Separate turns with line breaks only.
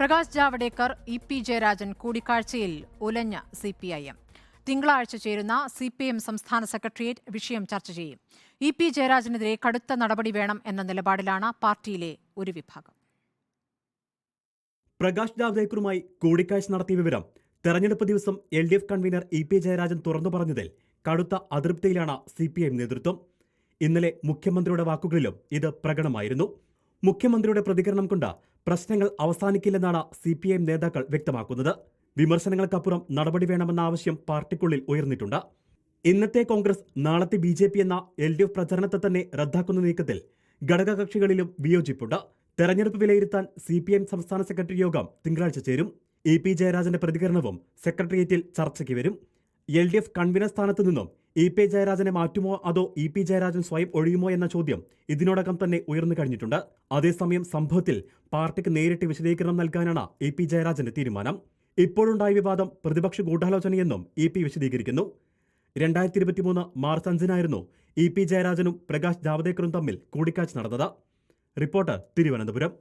Prakash Javadekar E P Jayarajan കൂടിക്കാഴ്ചയിൽ ഉലഞ്ഞ C P I M. തിങ്കളാഴ്ച ചേരുന്ന സി പി എം സംസ്ഥാന സെക്രട്ടേറിയറ്റ് വിഷയം ചർച്ച ചെയ്യും. ഇ പി ജയരാജനെതിരെ കടുത്ത നടപടി വേണം എന്ന നിലപാടിലാണ് പാർട്ടിയിലെ ഒരു വിഭാഗം.
പ്രകാശ് ജാവ്ദേക്കറുമായി കൂടിക്കാഴ്ച നടത്തിയ വിവരം തെരഞ്ഞെടുപ്പ് ദിവസം L D F convener E P Jayarajan തുറന്നു പറഞ്ഞതിൽ കടുത്ത അതൃപ്തിയിലാണ് സി പി എം നേതൃത്വം. ഇന്നലെ മുഖ്യമന്ത്രിയുടെ വാക്കുകളിലും ഇത് പ്രകടമായിരുന്നു. മുഖ്യമന്ത്രിയുടെ പ്രതികരണം കൊണ്ട് പ്രശ്നങ്ങൾ അവസാനിക്കില്ലെന്നാണ് സി പി എം നേതാക്കൾ വ്യക്തമാക്കുന്നത്. വിമർശനങ്ങൾക്കപ്പുറം നടപടി വേണമെന്ന ആവശ്യം പാർട്ടിക്കുള്ളിൽ ഉയർന്നിട്ടുണ്ട്. ഇന്നത്തെ കോൺഗ്രസ് നാളത്തെ ബി ജെ പി എന്ന എൽ ഡി എഫ് പ്രചരണത്തെ തന്നെ റദ്ദാക്കുന്ന നീക്കത്തിൽ ഘടകകക്ഷികളിലും വിയോജിപ്പുണ്ട്. തെരഞ്ഞെടുപ്പ് വിലയിരുത്താൻ സി പി എം സംസ്ഥാന സെക്രട്ടറി യോഗം തിങ്കളാഴ്ച ചേരും. ഇ പി ജയരാജന്റെ പ്രതികരണവും സെക്രട്ടേറിയറ്റിൽ ചർച്ചയ്ക്ക് വരും. എൽ ഡി എഫ് കൺവീനർ സ്ഥാനത്ത് നിന്നും ഇ പി ജയരാജനെ മാറ്റുമോ അതോ ഇ പി ജയരാജൻ സ്വയം ഒഴിയുമോ എന്ന ചോദ്യം ഇതിനോടകം തന്നെ ഉയർന്നു കഴിഞ്ഞിട്ടുണ്ട്. അതേസമയം സംഭവത്തിൽ പാർട്ടിക്ക് നേരിട്ട് വിശദീകരണം നൽകാനാണ് ഇ പി ജയരാജന്റെ തീരുമാനം. ഇപ്പോഴുണ്ടായ വിവാദം പ്രതിപക്ഷ ഗൂഢാലോചനയെന്നും ഇ പി വിശദീകരിക്കുന്നു. രണ്ടായിരത്തി ഇരുപത്തിമൂന്ന് മാർച്ച് അഞ്ചിനായിരുന്നു ഇ പി ജയരാജനും പ്രകാശ് ജാവദേക്കറും തമ്മിൽ കൂടിക്കാഴ്ച നടന്നത്. റിപ്പോർട്ടർ തിരുവനന്തപുരം.